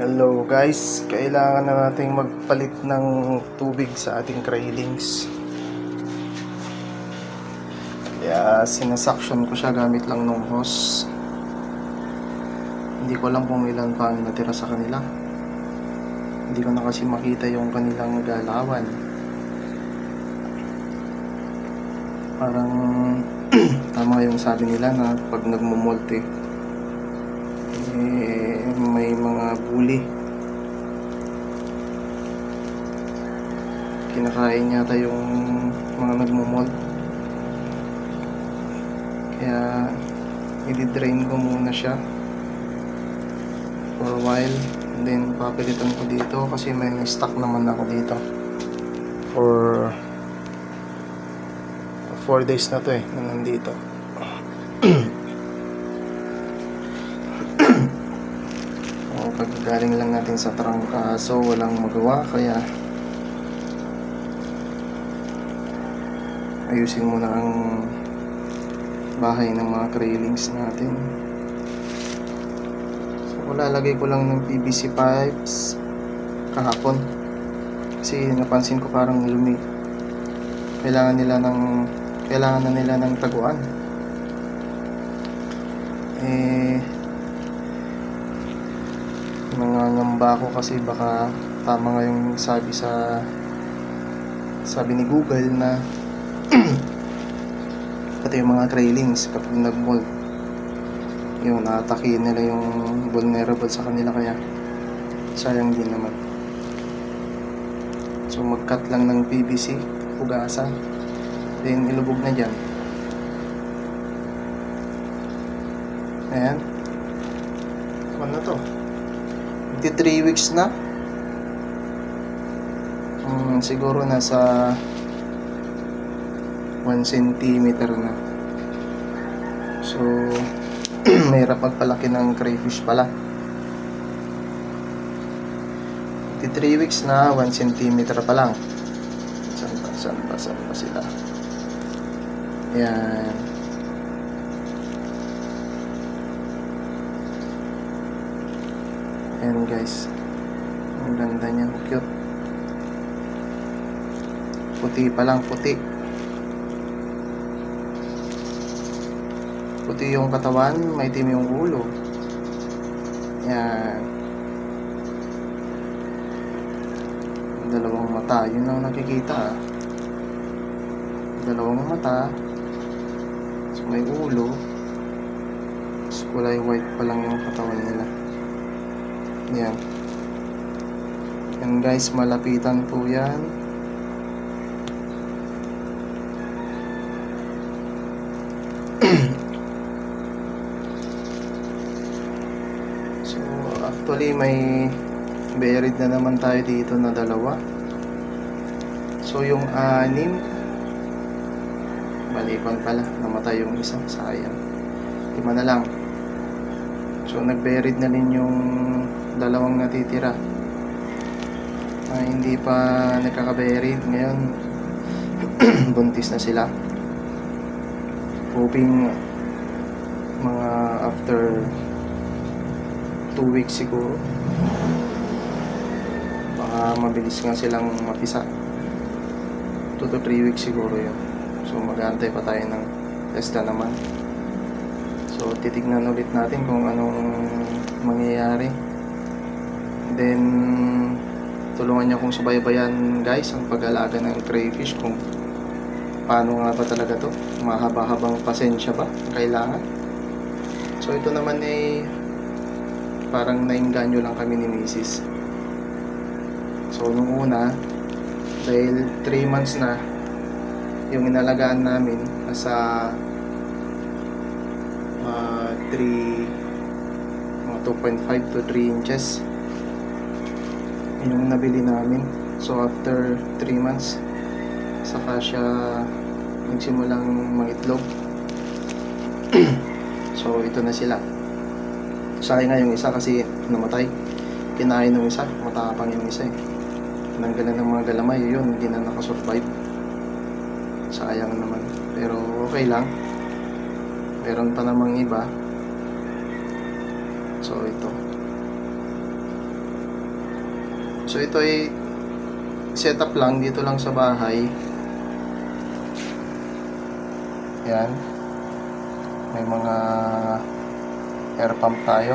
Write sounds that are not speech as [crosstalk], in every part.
Hello guys, kailangan na nating magpalit ng tubig sa ating crailings. Kaya sinasuction ko siya gamit lang ng hose. Hindi ko alam kung ilan pa ang natira sa kanila. Hindi ko na kasi makita yung kanilang galawan. Parang [clears throat] tama yung sabi nila na pag nagmumolt bully. Kinakain yata yung mga nagmumold. Kaya, i-drain ko muna siya for a while. And then, papilitan ko dito kasi may stock naman ako dito. For 4 days na to eh, na nandito. Galing lang natin sa trangkaso, walang magawa, kaya ayusin muna ang bahay ng mga crailings natin. So, lalagay ko lang ng PVC pipes kahapon. Kasi napansin ko parang lumi. Kailangan nila ng kailangan na nila ng taguan. Eh, nangangamba ako kasi baka tama nga yung sabi sa sabi ni Google na [clears throat] pati yung mga trailings kapag nag-mold yung naatake nila yung vulnerable sa kanila kaya sayang din naman. So mag-cut lang ng PVC hugasan then ilubog na dyan. Ayan. Ano na to Magti 3 weeks na. Hmm, siguro nasa 1 centimeter na. So, [clears throat] mahirap magpalaki ng crayfish pala. Magti 3 weeks na, 1 centimeter pa lang. Saan ba, saan ba, saan ba sila? Yan. Ayan guys. Ang ganda niyan. Cute. Puti pa lang. Puti. Puti yung katawan. May itim yung ulo. Ayan. Dalawang mata. Yun ang nakikita. Dalawang mata. So, may ulo. Tapos kulay white pa lang yung katawan nila. Yan. Yan guys, malapitan po yan. [clears throat] so, actually may buried na naman tayo dito na dalawa. So, yung anim, malipan pala, namatay yung isa, sayang. Lima na lang. So, nag-buried na rin yung dalawang natitira. Ah, hindi pa nakaka-buried. Ngayon, [clears throat] buntis na sila. Hoping mga after 2 weeks siguro. Baka mabilis nga silang mapisa. 2 to 3 weeks siguro yun. So, mag-aantay pa tayo ng testa naman. So, titignan ulit natin kung anong mangyayari. Then, tulungan niyo akong subaybayan guys ang pag-alaga ng crayfish kung paano nga ba talaga to. Mahaba-habang pasensya ba ang kailangan. So, ito naman ay parang nainganyo lang kami ni Mrs. So, nung una, dahil 3 months na yung inalagaan namin nasa mga 3 mga 2.5 to 3 inches yung nabili namin. So after 3 months saka siya nagsimulang mangitlog [clears throat] so ito na sila. Sa akin nga yung isa kasi namatay. Kinain ng isa matapang yung isa eh. Tinanggalan ng mga galamay yun hindi na nakasurvive. Sayang naman. Pero okay lang. Meron pa namang iba. So ito So ito ay setup lang dito lang sa bahay. Yan. May mga air pump tayo.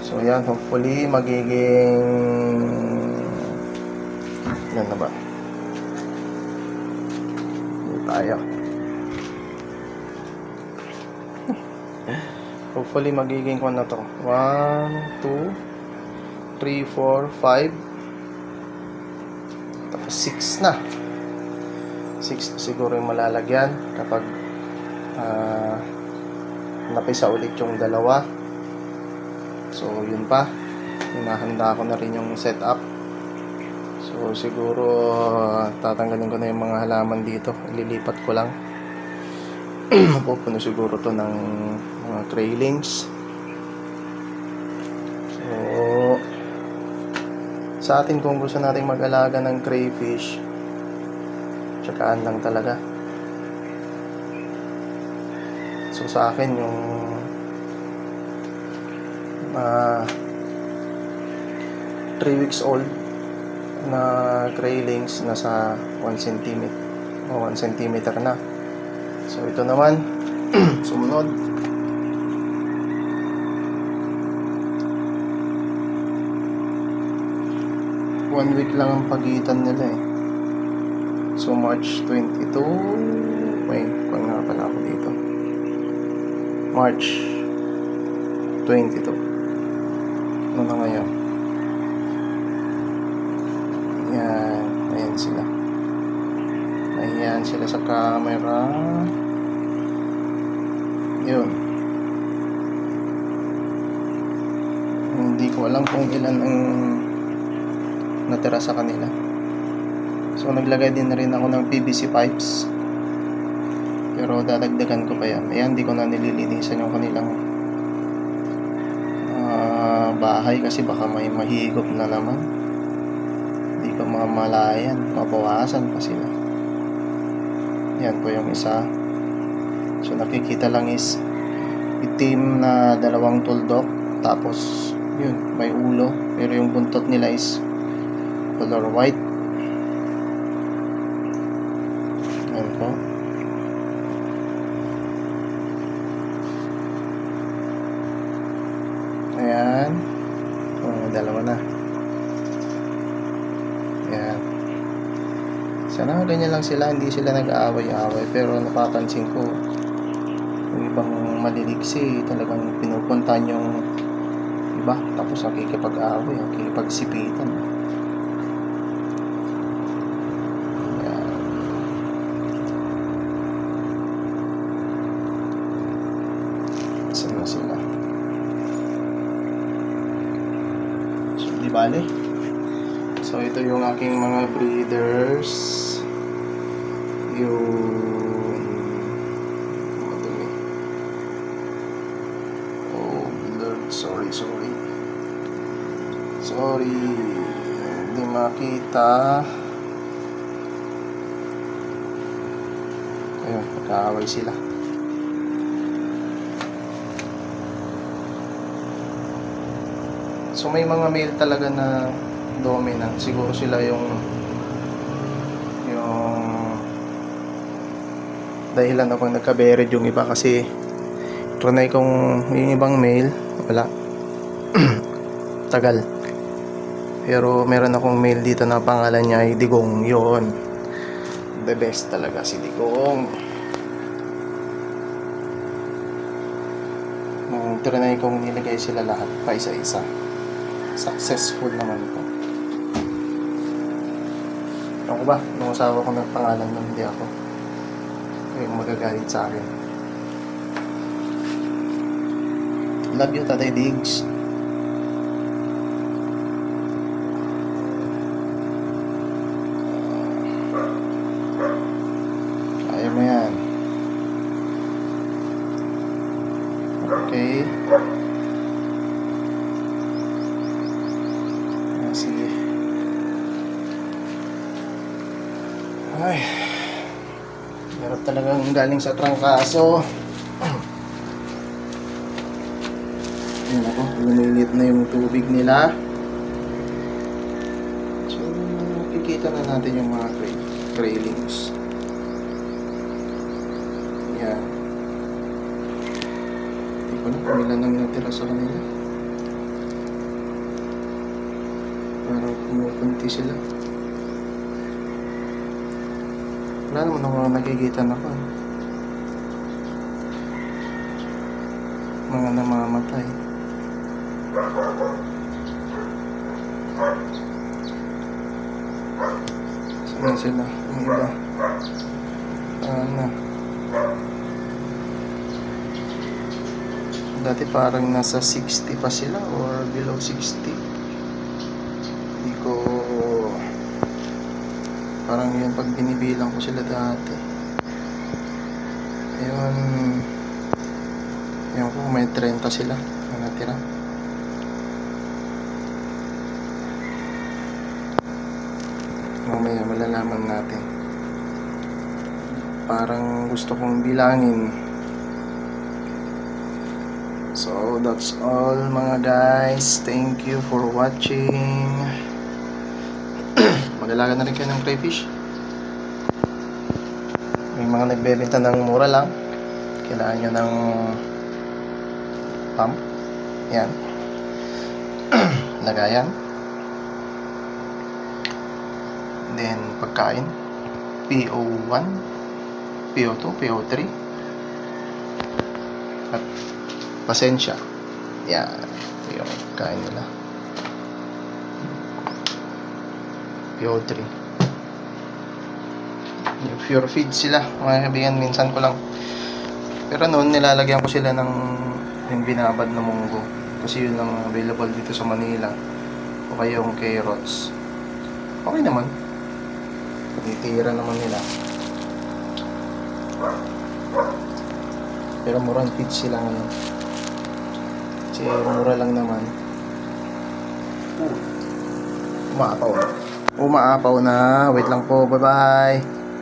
So yan, hopefully magiging yan na ba? Dito tayo. [laughs] Hopefully magiging kung na to. 1, 2, 3, 4, 5. Tapos 6 na. 6 na siguro yung malalagyan kapag ah napisa ulit yung dalawa. So yun pa. Hinahanda ko na rin yung setup. So siguro ah, tatanggalin ko na yung mga halaman dito. Ililipat ko lang. [clears throat] Mapupuno siguro to ng mga trailings. Sa atin kung gusto nating mag-alaga ng crayfish, tsakaan lang talaga. So, sa akin yung ah 3 weeks old na graylings nasa 1 cm o 1 cm na. So ito naman, [clears throat] sumunod. One week lang ang pagitan nila eh. So March 22, may kung nga pala ako dito. March 22. Ano na ngayon? Yan, ayan sila. Ayan sila sa camera. Yun. Hindi ko alam kung ilan ang natira sa kanila. So, naglagay din na rin ako ng PVC pipes. Pero dadagdagan ko pa yan. Ayan, hindi ko na nililinisan yung kanilang ah, bahay kasi baka may mahigop na naman. Hindi ko mamalayan. Mabawasan pa sila. Yan po yung isa. So nakikita lang is itim na dalawang tuldok. Tapos yun, may ulo. Pero yung buntot nila is color white. Yan po. Ayan. Oh, dalawa na. Ayan. Sana ganyan lang sila, hindi sila nag-aaway-aaway. Pero napapansin ko, yung ibang maliliksi, talagang pinupuntahan yung iba. Tapos nakikipag-aaway, nakikipagsipitan. Ayan. Saan na sila? Bale. So, ito yung aking mga breeders. Yung... Madumi. Oh, Lord. Sorry, sorry. Sorry. Hindi makita. Ayun, nagkaaway sila. So may mga male talaga na dominant. Siguro sila yung yung dahilan ako nagka-buried yung iba. Kasi trinay kong yung ibang male wala. [clears throat] Tagal. Pero meron akong male dito na pangalan niya ay Digong yon. The best talaga si Digong. Nung trinay kong nilagay sila lahat pa isa-isa successful naman ito ako ba? Nung asawa ko ng pangalan nun, hindi ako. Yung magagalit sa akin. Love you, Tatay Diggs. Kaya yan. Okay. Talagang galing sa trangkaso. [clears throat] Ayun ako, lumilit na yung tubig nila. makikita na natin yung mga cray, craylings. Yan. Hindi ko na kung ilan ang natira sa kanila. Parang pumupunti sila. Wala naman ako nakikita na pa. Mga namamatay. Saan sila? Yung iba. Ano? Dati parang nasa 60 pa sila or below 60. Hindi ko... Parang yun pag binibilang ko sila dati. Ayun... Ayun ko may 30 sila na natira. Mamaya malalaman natin. Parang gusto kong bilangin. So, that's all mga guys. Thank you for watching. Mag-alaga na rin kayo ng crayfish. May mga nagbebenta ng mura lang. Kailangan nyo ng pump. Yan. [clears throat] Lagayan. Then, pagkain. PO1, PO2, PO3. At pasensya. Yan. Ito yung kain nila. PO3. Yung pure feed sila. Mga kaibigan, minsan ko lang. Pero noon, nilalagyan ko sila ng yung binabad na munggo. Kasi yun lang available dito sa Manila. O kaya yung carrots. Okay naman. Titira naman nila. Pero murang feed sila ngayon. Kasi mura lang naman. Umaapaw na. Umaapaw na. Wait lang po. Bye-bye.